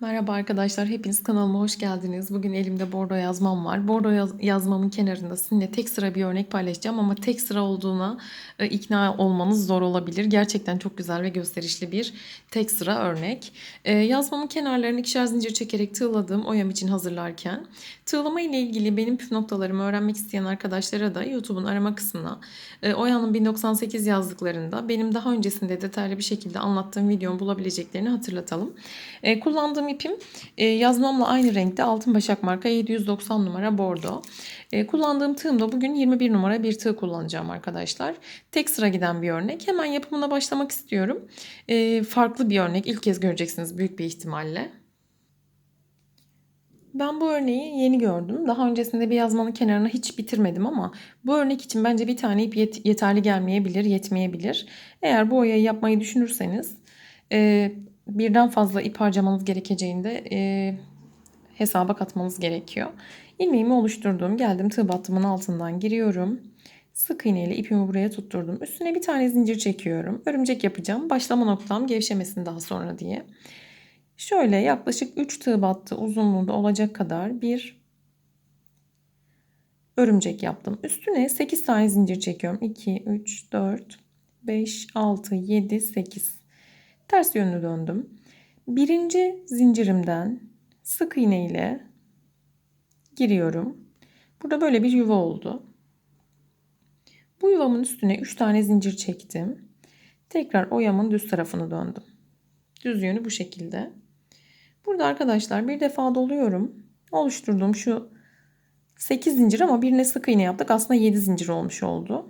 Merhaba arkadaşlar, hepiniz kanalıma hoş geldiniz. Bugün elimde bordo yazmam var. Bordo yaz- yazmamın kenarında sizinle tek sıra bir örnek paylaşacağım ama tek sıra olduğuna e, ikna olmanız zor olabilir. Gerçekten çok güzel ve gösterişli bir tek sıra örnek. E, yazmamın kenarlarını ikişer zincir çekerek tığladım oyam için hazırlarken. Tığlama ile ilgili benim püf noktalarımı öğrenmek isteyen arkadaşlara da YouTube'un arama kısmına e, Oya'nın 1098 yazdıklarında benim daha öncesinde detaylı bir şekilde anlattığım videomu bulabileceklerini hatırlatalım. E, kullandığım ipim e, yazmamla aynı renkte altın başak marka 790 numara bordo. E, kullandığım tığım da bugün 21 numara bir tığ kullanacağım arkadaşlar. Tek sıra giden bir örnek. Hemen yapımına başlamak istiyorum. E, farklı bir örnek. İlk kez göreceksiniz büyük bir ihtimalle. Ben bu örneği yeni gördüm. Daha öncesinde bir yazmanın kenarına hiç bitirmedim ama bu örnek için bence bir tane ip yet- yeterli gelmeyebilir, yetmeyebilir. Eğer bu oyayı yapmayı düşünürseniz e, birden fazla ip harcamanız gerekeceğinde e, hesaba katmanız gerekiyor. İlmeğimi oluşturdum. Geldim tığ battımın altından giriyorum. Sık iğne ile ipimi buraya tutturdum. Üstüne bir tane zincir çekiyorum. Örümcek yapacağım. Başlama noktam gevşemesin daha sonra diye. Şöyle yaklaşık 3 tığ battı uzunluğunda olacak kadar bir örümcek yaptım. Üstüne 8 tane zincir çekiyorum. 2, 3, 4, 5, 6, 7, 8. Ters yönlü döndüm. Birinci zincirimden sık iğne ile giriyorum. Burada böyle bir yuva oldu. Bu yuvamın üstüne 3 tane zincir çektim. Tekrar oyamın düz tarafını döndüm. Düz yönü bu şekilde. Burada arkadaşlar bir defa doluyorum. Oluşturduğum şu 8 zincir ama birine sık iğne yaptık. Aslında 7 zincir olmuş oldu.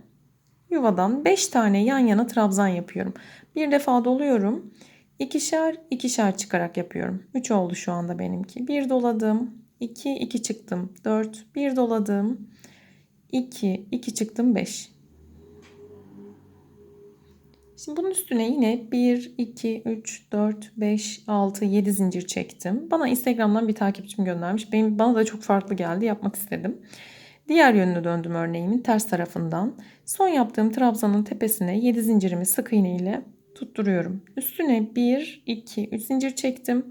Yuvadan 5 tane yan yana trabzan yapıyorum. Bir defa doluyorum. İkişer ikişer çıkarak yapıyorum. 3 oldu şu anda benimki. Bir doladım. 2 2 çıktım. 4 bir doladım. 2 2 çıktım 5. Şimdi bunun üstüne yine 1, 2, 3, 4, 5, 6, 7 zincir çektim. Bana Instagram'dan bir takipçim göndermiş. Benim, bana da çok farklı geldi. Yapmak istedim. Diğer yönünü döndüm örneğimin ters tarafından. Son yaptığım trabzanın tepesine 7 zincirimi sık iğne ile tutturuyorum. Üstüne 1, 2, 3 zincir çektim.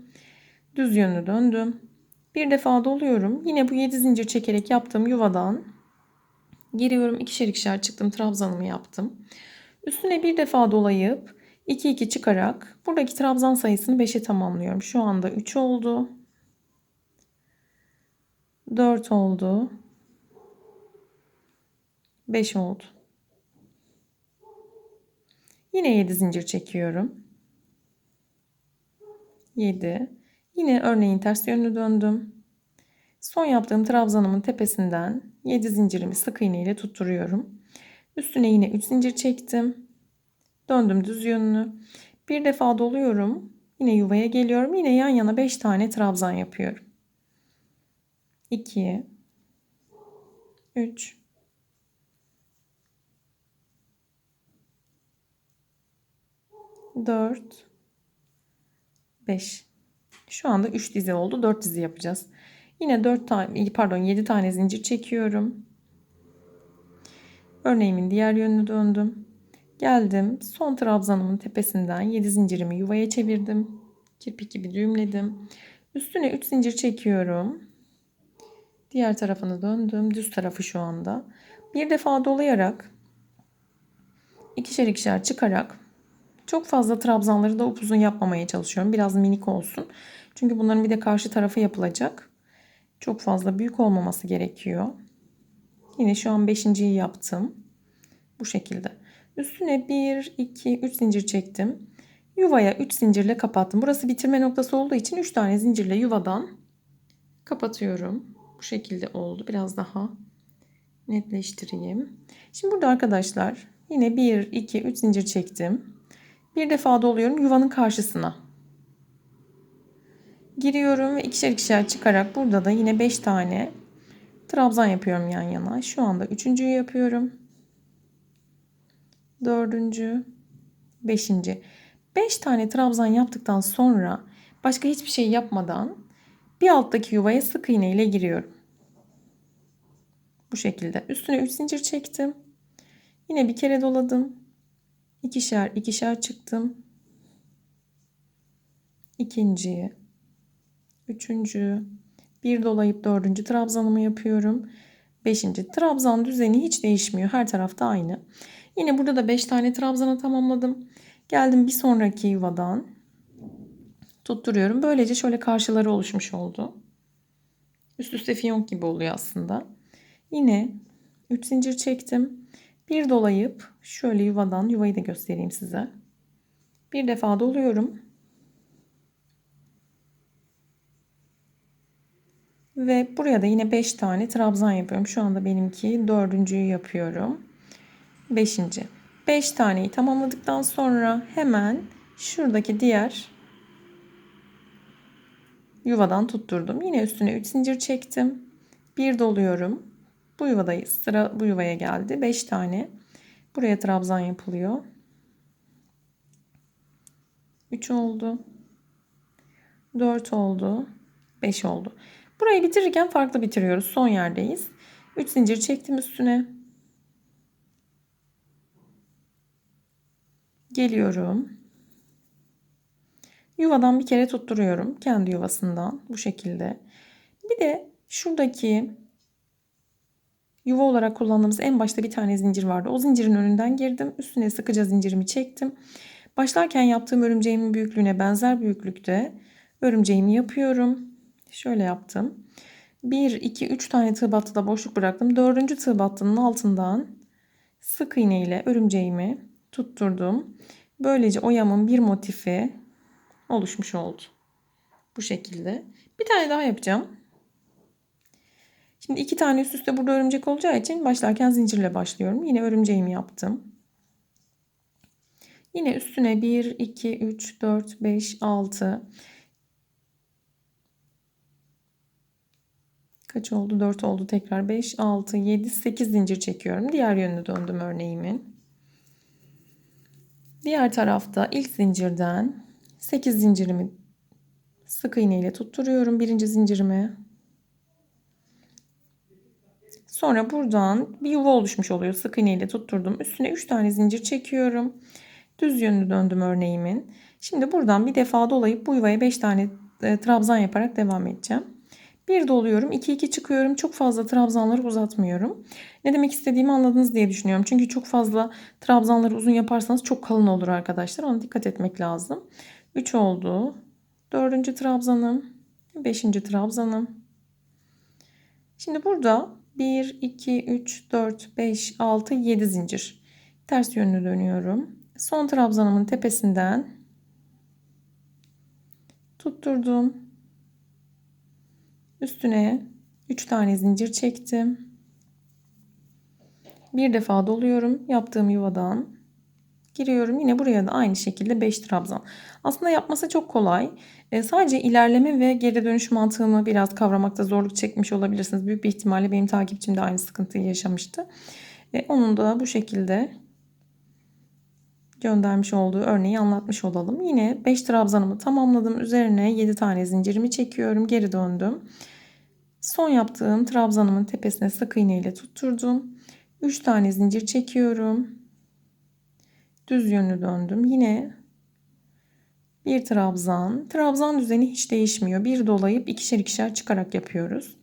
Düz yönlü döndüm. Bir defa doluyorum. Yine bu 7 zincir çekerek yaptığım yuvadan giriyorum. ikişer ikişer çıktım. Trabzanımı yaptım. Üstüne bir defa dolayıp 2 2 çıkarak buradaki trabzan sayısını 5'e tamamlıyorum. Şu anda 3 oldu. 4 oldu. 5 oldu. Yine 7 zincir çekiyorum. 7. Yine örneğin ters yönlü döndüm. Son yaptığım trabzanımın tepesinden 7 zincirimi sık iğne ile tutturuyorum. Üstüne yine 3 zincir çektim. Döndüm düz yönünü. Bir defa doluyorum. Yine yuvaya geliyorum. Yine yan yana 5 tane trabzan yapıyorum. 2 3 4 5 Şu anda 3 dizi oldu. 4 dizi yapacağız. Yine 4 tane pardon 7 tane zincir çekiyorum. Örneğimin diğer yönünü döndüm. Geldim. Son trabzanımın tepesinden 7 zincirimi yuvaya çevirdim. Kirpik gibi düğümledim. Üstüne 3 zincir çekiyorum. Diğer tarafını döndüm. Düz tarafı şu anda. Bir defa dolayarak ikişer ikişer çıkarak çok fazla trabzanları da upuzun yapmamaya çalışıyorum. Biraz minik olsun. Çünkü bunların bir de karşı tarafı yapılacak. Çok fazla büyük olmaması gerekiyor. Yine şu an 5.yi yaptım. Bu şekilde. Üstüne 1, 2, 3 zincir çektim. Yuvaya 3 zincirle kapattım. Burası bitirme noktası olduğu için 3 tane zincirle yuvadan kapatıyorum. Bu şekilde oldu. Biraz daha netleştireyim. Şimdi burada arkadaşlar yine 1, 2, 3 zincir çektim. Bir defa doluyorum yuvanın karşısına. Giriyorum ve ikişer ikişer çıkarak burada da yine 5 tane trabzan yapıyorum yan yana. Şu anda üçüncüyü yapıyorum. Dördüncü, beşinci. Beş tane trabzan yaptıktan sonra başka hiçbir şey yapmadan bir alttaki yuvaya sık iğne ile giriyorum. Bu şekilde. Üstüne 3 zincir çektim. Yine bir kere doladım. İkişer ikişer çıktım. İkinciyi. üçüncü, bir dolayıp dördüncü trabzanımı yapıyorum. Beşinci trabzan düzeni hiç değişmiyor. Her tarafta aynı. Yine burada da beş tane trabzanı tamamladım. Geldim bir sonraki yuvadan tutturuyorum. Böylece şöyle karşıları oluşmuş oldu. Üst üste fiyonk gibi oluyor aslında. Yine 3 zincir çektim. Bir dolayıp şöyle yuvadan yuvayı da göstereyim size. Bir defa doluyorum. Ve buraya da yine 5 tane trabzan yapıyorum. Şu anda benimki dördüncüyü yapıyorum. Beşinci. 5 taneyi tamamladıktan sonra hemen şuradaki diğer yuvadan tutturdum. Yine üstüne 3 zincir çektim. Bir doluyorum. Bu yuvadayız. Sıra bu yuvaya geldi. 5 tane. Buraya trabzan yapılıyor. 3 oldu. 4 oldu. 5 oldu. Burayı bitirirken farklı bitiriyoruz. Son yerdeyiz. 3 zincir çektim üstüne. Geliyorum. Yuvadan bir kere tutturuyorum. Kendi yuvasından. Bu şekilde. Bir de şuradaki yuva olarak kullandığımız en başta bir tane zincir vardı. O zincirin önünden girdim. Üstüne sıkıca zincirimi çektim. Başlarken yaptığım örümceğimin büyüklüğüne benzer büyüklükte örümceğimi yapıyorum. Şöyle yaptım. 1, 2, 3 tane tığ battıda boşluk bıraktım. 4. tığ battının altından sık iğne ile örümceğimi tutturdum. Böylece oyamın bir motifi oluşmuş oldu. Bu şekilde. Bir tane daha yapacağım. Şimdi iki tane üst üste burada örümcek olacağı için başlarken zincirle başlıyorum. Yine örümceğimi yaptım. Yine üstüne 1, 2, 3, 4, 5, 6. Kaç oldu? 4 oldu tekrar. 5, 6, 7, 8 zincir çekiyorum. Diğer yönüne döndüm örneğimin. Diğer tarafta ilk zincirden 8 zincirimi sık iğne ile tutturuyorum. Birinci zincirimi. Sonra buradan bir yuva oluşmuş oluyor. Sık iğne ile tutturdum. Üstüne 3 tane zincir çekiyorum. Düz yönlü döndüm örneğimin. Şimdi buradan bir defa dolayıp bu yuvaya 5 tane e, trabzan yaparak devam edeceğim. Bir doluyorum. 2 2 çıkıyorum. Çok fazla trabzanları uzatmıyorum. Ne demek istediğimi anladınız diye düşünüyorum. Çünkü çok fazla trabzanları uzun yaparsanız çok kalın olur arkadaşlar. Ona dikkat etmek lazım. 3 oldu. 4. trabzanım. 5. trabzanım. Şimdi burada 1 2 3 4 5 6 7 zincir. Ters yönlü dönüyorum. Son trabzanımın tepesinden tutturdum. Üstüne 3 tane zincir çektim. Bir defa doluyorum. Yaptığım yuvadan giriyorum. Yine buraya da aynı şekilde 5 trabzan. Aslında yapması çok kolay. E, sadece ilerleme ve geri dönüş mantığını biraz kavramakta zorluk çekmiş olabilirsiniz. Büyük bir ihtimalle benim takipçim de aynı sıkıntıyı yaşamıştı. E, onun da bu şekilde göndermiş olduğu örneği anlatmış olalım. Yine 5 trabzanımı tamamladım. Üzerine 7 tane zincirimi çekiyorum. Geri döndüm. Son yaptığım trabzanımın tepesine sık iğne ile tutturdum. 3 tane zincir çekiyorum. Düz yönlü döndüm. Yine bir trabzan. Trabzan düzeni hiç değişmiyor. Bir dolayıp ikişer ikişer çıkarak yapıyoruz.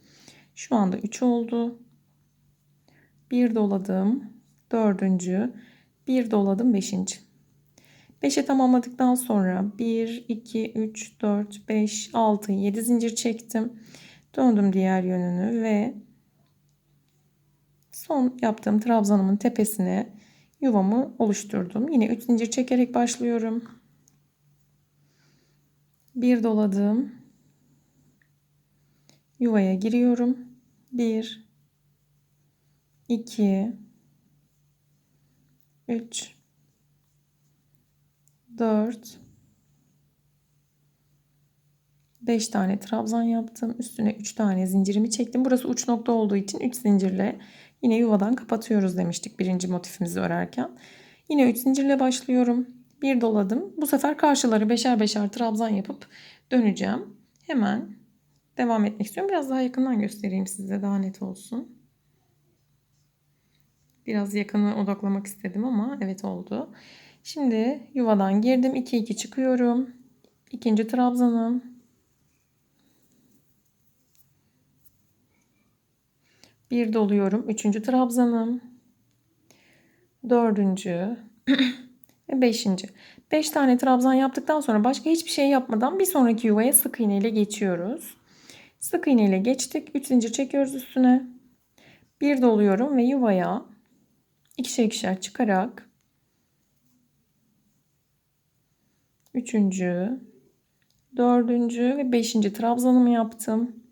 Şu anda 3 oldu. Bir doladım. Dördüncü. Bir doladım. Beşinci. 5'e tamamladıktan sonra 1, 2, 3, 4, 5, 6, 7 zincir çektim. Döndüm diğer yönünü ve son yaptığım trabzanımın tepesine yuvamı oluşturdum. Yine 3 zincir çekerek başlıyorum. Bir doladım. Yuvaya giriyorum. 1 2 3 4 5 tane trabzan yaptım. Üstüne 3 tane zincirimi çektim. Burası uç nokta olduğu için 3 zincirle yine yuvadan kapatıyoruz demiştik birinci motifimizi örerken. Yine 3 zincirle başlıyorum. Bir doladım. Bu sefer karşıları beşer beşer trabzan yapıp döneceğim. Hemen devam etmek istiyorum. Biraz daha yakından göstereyim size daha net olsun. Biraz yakını odaklamak istedim ama evet oldu. Şimdi yuvadan girdim. 2 2 çıkıyorum. İkinci trabzanım. Bir doluyorum. Üçüncü trabzanım. Dördüncü. ve beşinci. Beş tane trabzan yaptıktan sonra başka hiçbir şey yapmadan bir sonraki yuvaya sık iğne ile geçiyoruz. Sık iğne ile geçtik. Üç zincir çekiyoruz üstüne. Bir doluyorum ve yuvaya ikişer ikişer çıkarak üçüncü, dördüncü ve beşinci trabzanımı yaptım.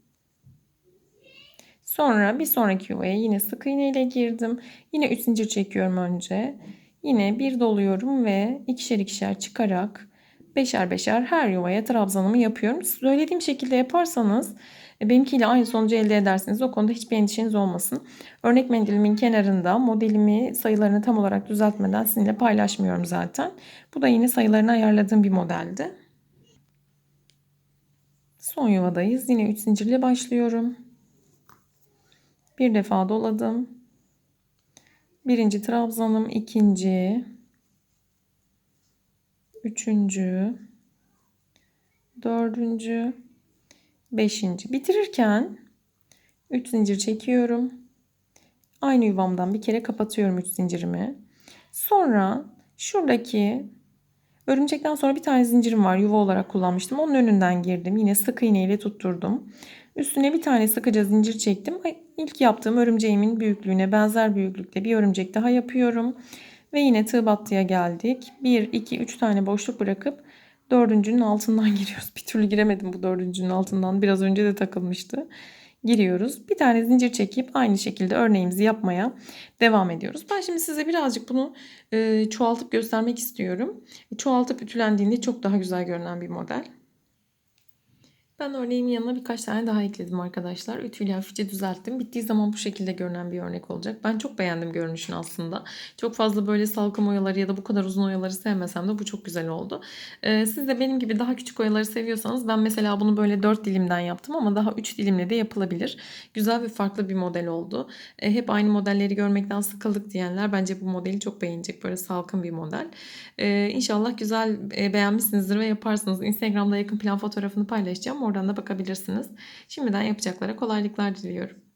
Sonra bir sonraki yuvaya yine sık iğne ile girdim. Yine 3 zincir çekiyorum önce. Yine bir doluyorum ve ikişer ikişer çıkarak beşer beşer her yuvaya trabzanımı yapıyorum. Söylediğim şekilde yaparsanız e, benimkiyle aynı sonucu elde edersiniz. O konuda hiçbir endişeniz olmasın. Örnek mendilimin kenarında modelimi sayılarını tam olarak düzeltmeden sizinle paylaşmıyorum zaten. Bu da yine sayılarını ayarladığım bir modeldi. Son yuvadayız. Yine 3 zincirle başlıyorum. Bir defa doladım. Birinci trabzanım, ikinci, üçüncü, dördüncü, beşinci. Bitirirken 3 zincir çekiyorum. Aynı yuvamdan bir kere kapatıyorum 3 zincirimi. Sonra şuradaki örümcekten sonra bir tane zincirim var. Yuva olarak kullanmıştım. Onun önünden girdim. Yine sık iğne ile tutturdum. Üstüne bir tane sıkıca zincir çektim. İlk yaptığım örümceğimin büyüklüğüne benzer büyüklükte bir örümcek daha yapıyorum. Ve yine tığ battıya geldik. 1, 2, 3 tane boşluk bırakıp dördüncünün altından giriyoruz. Bir türlü giremedim bu dördüncünün altından. Biraz önce de takılmıştı. Giriyoruz. Bir tane zincir çekip aynı şekilde örneğimizi yapmaya devam ediyoruz. Ben şimdi size birazcık bunu e, çoğaltıp göstermek istiyorum. Çoğaltıp ütülendiğinde çok daha güzel görünen bir model. Ben örneğimin yanına birkaç tane daha ekledim arkadaşlar. Ütüyle hafifçe düzelttim. Bittiği zaman bu şekilde görünen bir örnek olacak. Ben çok beğendim görünüşünü aslında. Çok fazla böyle salkım oyaları ya da bu kadar uzun oyaları sevmesem de bu çok güzel oldu. Ee, siz de benim gibi daha küçük oyaları seviyorsanız ben mesela bunu böyle 4 dilimden yaptım ama daha 3 dilimle de yapılabilir. Güzel ve farklı bir model oldu. Ee, hep aynı modelleri görmekten sıkıldık diyenler bence bu modeli çok beğenecek. Böyle salkım bir model. Ee, inşallah güzel e, beğenmişsinizdir ve yaparsınız. Instagram'da yakın plan fotoğrafını Oradan da bakabilirsiniz. Şimdiden yapacaklara kolaylıklar diliyorum.